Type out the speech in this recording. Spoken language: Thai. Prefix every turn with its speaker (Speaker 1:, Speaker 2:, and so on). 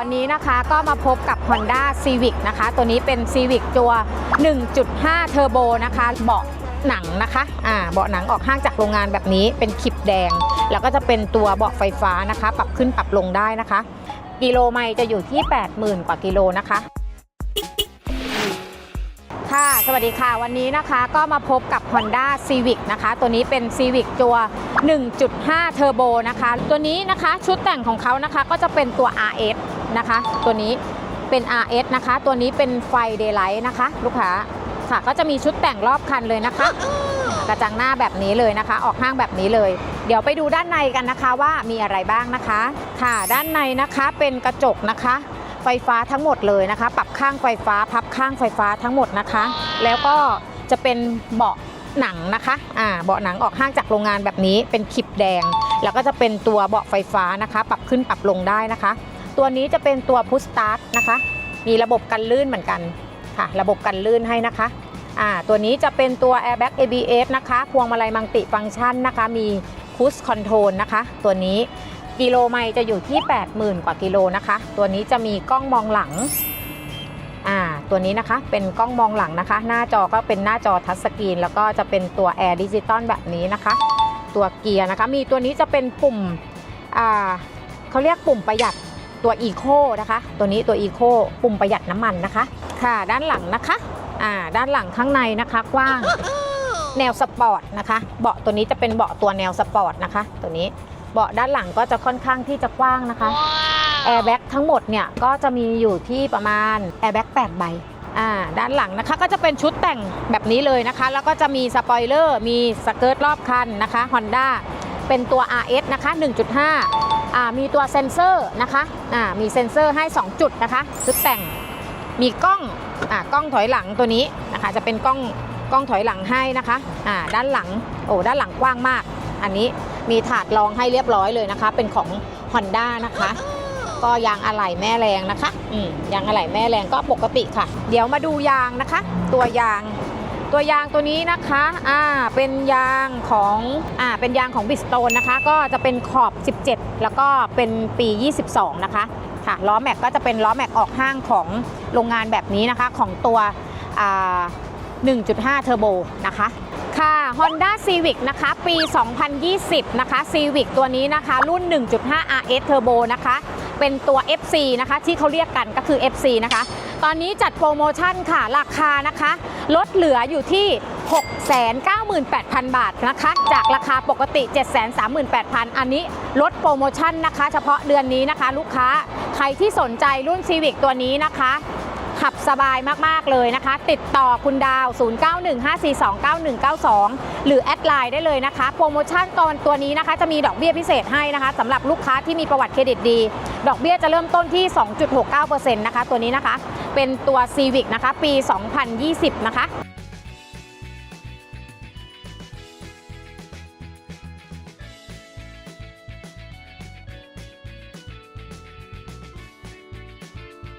Speaker 1: วันนี้นะคะก็มาพบกับ Honda Civic นะคะ ตัวนี้เป็น Civic ตัว 1.5 Turbo นะคะ เบาะหนังนะคะอ่าเบาะหนังออกห้างจากโรงงานแบบนี้เป็นคลิปแดง แล้วก็จะเป็นตัวเบาะไฟฟ้านะคะ ปรับขึ้นปรับลงได้นะคะ กิโลไมล์จะอยู่ที่ 80,000 กว่ากิโลนะคะค่ะ สวัสดีค่ะ วันนี้นะคะก็มาพบกับ Honda Civic นะคะ ตัวนี้เป็น Civic ตัว 1.5 Turbo นะคะ ตัวนี้นะคะชุดแต่งของเขานะคะก็จะเป็นตัว RS นะคะ ตัวนี้เป็น RS นะคะ ตัวนี้เป็นไฟ Daylight นะคะ ลูกค้าค่ะก็จะมีชุดแต่งรอบคันเลยนะคะ กระจังหน้าแบบนี้เลยนะคะ ออกห้างแบบนี้เลย เดี๋ยวไปดูด้านในกันนะคะว่ามีอะไรบ้างนะคะ ค่ะด้านในนะคะเป็นกระจกนะคะ ไฟฟ้าทั้งหมดเลยนะคะ ปรับข้างไฟฟ้า พับข้างไฟฟ้าทั้งหมดนะคะ แล้วก็จะเป็นเบาะหนังนะคะอ่าเบาะหนังออกห้างจากโรงงานแบบนี้เป็นคลิปแดง แล้วก็จะเป็นตัวเบาะไฟฟ้านะคะ ปรับขึ้นปรับลงได้นะคะ ตัวนี้จะเป็นตัวพุชสตาร์ทนะคะ มีระบบกันลื่นเหมือนกันค่ะ ระบบกันลื่นให้นะคะอ่าตัวนี้จะเป็นตัว airbag ABS นะคะ พวงมาลัยมังติฟังก์ชันนะคะ มีคูสคอนโทรลนะคะ ตัวนี้กิโลไมล์จะอยู่ที่ 80,000 กว่ากิโลนะคะ ตัวนี้จะมีกล้องมองหลังอ่าตัวนี้นะคะเป็นกล้องมองหลังนะคะ หน้าจอก็เป็นหน้าจอทัชสกรีน แล้วก็จะเป็นตัวแอร์ดิจิตอลแบบนี้นะคะ ตัวเกียร์นะคะ มีตัวนี้จะเป็นปุ่มอ่าเขาเรียกปุ่มประหยัด ตัวอีโคนะคะ ตัวนี้ตัวอีโคปุ่มประหยัดน้ำมันนะคะ ค่ะ ด้านหลังนะคะ อ่า ด้านหลังข้างในนะคะกว้าง แนวสปอร์ตนะคะ เบาะตัวนี้จะเป็นเบาะตัวแนวสปอร์ตนะคะ ตัวนี้ เบาะด้านหลังก็จะค่อนข้างที่จะกว้างนะคะ แอร์แบ็กทั้งหมดเนี่ยก็จะมีอยู่ที่ประมาณแอร์แบ็ก8ใบอ่าด้านหลังนะคะก็จะเป็นชุดแต่งแบบนี้เลยนะคะ แล้วก็จะมีสปอยเลอร์ มีสเกิร์ตรอบคันนะคะ Honda เป็นตัว RS นะคะ 1.5อ่า มีตัวเซ็นเซอร์นะคะมีเซ็นเซอร์ให้ 2 จุดนะคะชุดแต่งมีกล้องอกล้องถอยหลังตัวนี้นะคะจะเป็นกล้องกล้องถอยหลังให้นะคะด้านหลังโอ้ด้านหลังกว้างมาก อันนี้มีถาดรองให้เรียบร้อยเลยนะคะ เป็นของ Honda นะคะก็ยางอะไหล่แม่แรงนะคะ อืมยางอะไหล่แม่แรงก็ปกติค่ะ เดี๋ยวมาดูยางนะคะ ตัวยาง ตัวยางตัวนี้นะคะอ่าเป็นยางของอ่าเป็นยางของบิสโตนนะคะ ก็จะเป็นขอบ 17 แล้วก็เป็นปี 22 นะคะค่ะล้อแม็กก็จะเป็นล้อแม็กออกห้างของโรงงานแบบนี้นะคะของตัวอ่า1.5 เทอร์โบนะคะค่ะ Honda Civic นะคะ ปี 2020 นะคะ Civic ตัวนี้นะคะ รุ่น 1.5 RS Turbo นะคะ เป็นตัว FC นะคะ ที่เขาเรียกกันก็คือ FC นะคะ ตอนนี้จัดโปรโมชั่นค่ะราคานะคะ ลดเหลืออยู่ที่ 698,000 บาทนะคะ จากราคาปกติ 738,000 อันนี้ลดโปรโมชั่นนะคะ เฉพาะเดือนนี้นะคะ ลูกค้าใครที่สนใจรุ่น Civic ตัวนี้นะคะขับสบายมาก ๆ เลยนะคะ ติดต่อคุณดาว 0915429192 หรือแอดไลน์ได้เลยนะคะ โปรโมชั่นตอนตัวนี้นะคะ จะมีดอกเบี้ยพิเศษให้นะคะสำหรับลูกค้าที่มีประวัติเครดิตดี ดอกเบี้ยจะเริ่มต้นที่ 2.69%นะคะ ตัวนี้นะคะ เป็นตัว Civic นะคะ ปี 2020 นะคะ